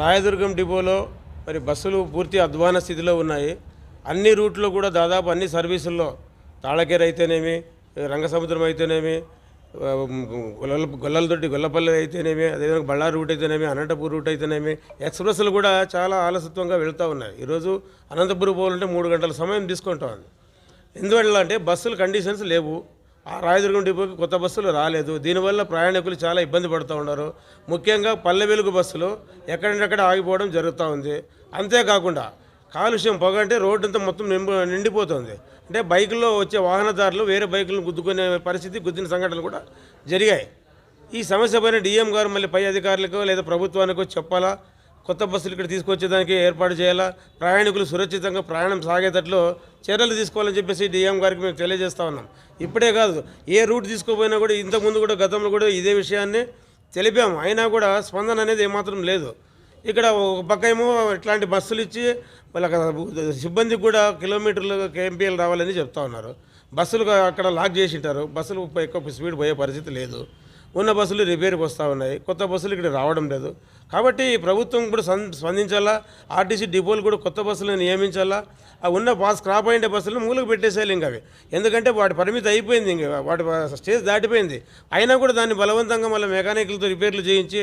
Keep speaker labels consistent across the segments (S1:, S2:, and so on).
S1: రాయదుర్గం డిపోలో మరి బస్సులు పూర్తి అధ్వాన స్థితిలో ఉన్నాయి. అన్ని రూట్లో కూడా దాదాపు అన్ని సర్వీసుల్లో తాళకేర అయితేనేమి రంగసముద్రం అయితేనేమి గొల్ల గొల్లలతోటి గొల్లపల్లి అయితేనేమి అదేవిధంగా బళ్ళారి రూట్ అయితేనేమి అనంతపూర్ రూట్ అయితేనేమి ఎక్స్ప్రెస్లు కూడా చాలా ఆలస్యత్వంగా వెళ్తూ ఉన్నాయి. ఈరోజు అనంతపురం పోవాలంటే మూడు గంటల సమయం తీసుకుంటాం. ఉంది ఎందువల్ల అంటే బస్సులు కండిషన్స్ లేవు. ఆ రాయదుర్గం డిపోకి కొత్త బస్సులు రాలేదు. దీనివల్ల ప్రయాణికులు చాలా ఇబ్బంది పడుతూ ఉన్నారు. ముఖ్యంగా పల్లె వెలుగు బస్సులు ఎక్కడెక్కడ ఆగిపోవడం జరుగుతూ ఉంది. అంతేకాకుండా కాలుష్యం పొగ అంటే రోడ్డు అంతా మొత్తం నింపు నిండిపోతుంది. అంటే బైకుల్లో వచ్చే వాహనదారులు వేరే బైకులను గుద్దుకునే పరిస్థితి గుద్దిన సంఘటనలు కూడా జరిగాయి. ఈ సమస్య పైన డిఎం గారు మళ్ళీ పై అధికారులకు లేదా ప్రభుత్వానికో చెప్పాలా? కొత్త బస్సులు ఇక్కడ తీసుకొచ్చేదానికి ఏర్పాటు చేయాలా? ప్రయాణికులు సురక్షితంగా ప్రయాణం సాగేటట్లు చర్యలు తీసుకోవాలని చెప్పేసి డిఎం గారికి మేము తెలియజేస్తా ఉన్నాం. ఇప్పుడే కాదు ఏ రూట్ తీసుకోపోయినా కూడా ఇంతకుముందు కూడా గతంలో కూడా ఇదే విషయాన్ని తెలిపాము. అయినా కూడా స్పందన అనేది ఏమాత్రం లేదు. ఇక్కడ ఒక పక్క ఏమో ఇట్లాంటి బస్సులు ఇచ్చి వాళ్ళకి సిబ్బందికి కూడా కిలోమీటర్లు కేఎంపీఎల్ రావాలని చెప్తా ఉన్నారు. బస్సులు అక్కడ లాక్ చేసి ఉంటారు. బస్సులు ఎక్కువ స్పీడ్ పోయే పరిస్థితి లేదు. ఉన్న బస్సులు రిపేర్కి వస్తూ ఉన్నాయి. కొత్త బస్సులు ఇక్కడ రావడం లేదు. కాబట్టి ప్రభుత్వం కూడా స్పందించాలా? ఆర్టీసీ డిపోలు కూడా కొత్త బస్సులను నియమించాలా? ఆ ఉన్న పాస్ క్రాప్ అయిన బస్సులను మూలకు పెట్టేసేయాలి ఇంకా అవి. ఎందుకంటే వాటి పరిమితి అయిపోయింది ఇంక వాటి స్టేజ్ దాటిపోయింది. అయినా కూడా దాన్ని బలవంతంగా మళ్ళీ మెకానికల్తో రిపేర్లు చేయించి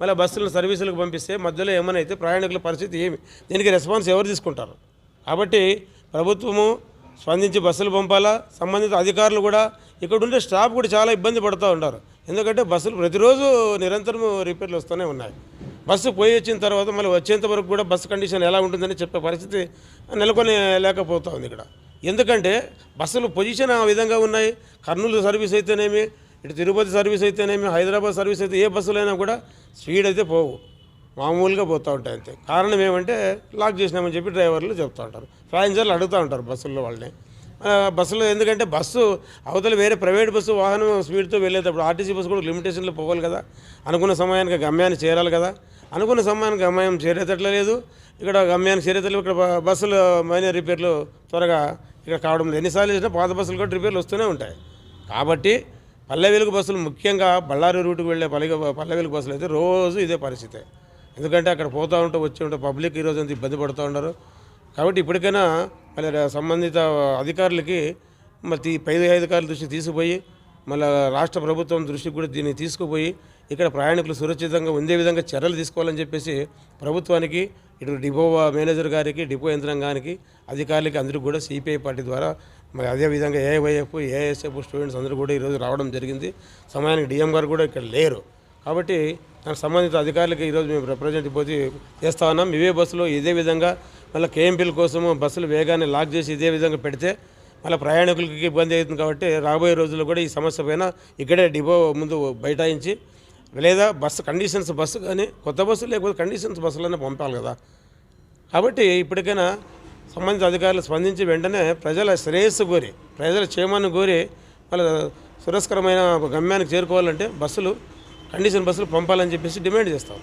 S1: మళ్ళీ బస్సులను సర్వీసులకు పంపిస్తే మధ్యలో ఏమైనా అయితే ప్రయాణికుల పరిస్థితి ఏమి? దీనికి రెస్పాన్స్ ఎవరు తీసుకుంటారు? కాబట్టి ప్రభుత్వము స్పందించి బస్సులు పంపాలా? సంబంధిత అధికారులు కూడా ఇక్కడ ఉండే స్టాఫ్ కూడా చాలా ఇబ్బంది పడుతూ ఉంటారు ఎందుకంటే బస్సులు ప్రతిరోజు నిరంతరం రిపేర్లు వస్తూనే ఉన్నాయి. బస్సు పోయి వచ్చిన తర్వాత మళ్ళీ వచ్చేంత వరకు కూడా బస్సు కండిషన్ ఎలా ఉంటుందని చెప్పే పరిస్థితి నెలకొని లేకపోతూ ఉంది ఇక్కడ. ఎందుకంటే బస్సులు పొజిషన్ ఆ విధంగా ఉన్నాయి. కర్నూలు సర్వీస్ అయితేనేమి ఇటు తిరుపతి సర్వీస్ అయితేనేమి హైదరాబాద్ సర్వీస్ అయితే ఏ బస్సులైనా కూడా స్పీడ్ అయితే పోవు. మామూలుగా పోతూ ఉంటాయి అంతే. కారణం ఏమంటే లాక్ చేసినామని చెప్పి డ్రైవర్లు చెప్తూ ఉంటారు. ప్యాసింజర్లు అడుగుతూ ఉంటారు బస్సుల్లో వాళ్ళని. బస్సులో ఎందుకంటే బస్సు అవతల వేరే ప్రైవేట్ బస్సు వాహనం స్పీడ్తో వెళ్ళేటప్పుడు ఆర్టీసీ బస్సు కూడా లిమిటేషన్లో పోవాలి కదా. అనుకున్న సమయానికి గమ్యాన్ని చేరాలి కదా. అనుకున్న సమయానికి గమ్యం చేరేటట్లు లేదు. ఇక్కడ గమ్యానికి చేరేటట్లు ఇక్కడ బస్సులు మైనర్ రిపేర్లు త్వరగా ఇక్కడ కావడం లేదు. ఎన్నిసార్లు చేసినా పాత బస్సులు కూడా రిపేర్లు వస్తూనే ఉంటాయి. కాబట్టి పల్లె వెలుగు బస్సులు ముఖ్యంగా బళ్ళారి రూటుకు వెళ్ళే పల్లె పల్లె వెలుగు బస్సులు అయితే రోజు ఇదే పరిస్థితి. ఎందుకంటే అక్కడ పోతూ ఉంటూ వచ్చి ఉంటే పబ్లిక్ ఈరోజు అంత ఇబ్బంది పడుతూ ఉన్నారు. కాబట్టి ఇప్పటికైనా మళ్ళీ సంబంధిత అధికారులకి మరి పై అధికారుల దృష్టికి తీసుకుపోయి మళ్ళీ రాష్ట్ర ప్రభుత్వం దృష్టికి కూడా దీన్ని తీసుకుపోయి ఇక్కడ ప్రయాణికులు సురక్షితంగా ఉండే విధంగా చర్యలు తీసుకోవాలని చెప్పేసి ప్రభుత్వానికి ఇటు డిపో మేనేజర్ గారికి డిపో యంత్రాంగానికి అధికారులకి అందరికీ కూడా సిపిఐ పార్టీ ద్వారా మరి అదేవిధంగా ఏవైఎఫ్ ఏఎస్ఎఫ్ స్టూడెంట్స్ అందరూ కూడా ఈరోజు రావడం జరిగింది. సమయానికి డిఎం గారు కూడా ఇక్కడ లేరు. కాబట్టి దానికి సంబంధిత అధికారులకి ఈరోజు మేము రిప్రజెంట్ పోతే చేస్తా ఉన్నాం. ఇవే బస్సులు ఇదే విధంగా మళ్ళీ కేఎంపీల కోసము బస్సులు వేగాన్ని లాక్ చేసి ఇదే విధంగా పెడితే మళ్ళీ ప్రయాణికులకి ఇబ్బంది అవుతుంది కాబట్టి రాబోయే రోజుల్లో కూడా ఈ సమస్య పైన ఇక్కడే డిపో ముందు బైఠాయించి లేదా బస్సు కండిషన్స్ బస్సు కానీ కొత్త బస్సు లేకపోతే కండిషన్స్ బస్సులనే పంపాలి కదా. కాబట్టి ఇప్పటికైనా సంబంధిత అధికారులు స్పందించి వెంటనే ప్రజల శ్రేయస్సు కోరి ప్రజల క్షేమాన్ని కోరి వాళ్ళ సురస్కరమైన గమ్యానికి చేరుకోవాలంటే బస్సులు కండిషన్ బస్సులు పంపాలని చెప్పేసి డిమాండ్ చేస్తాము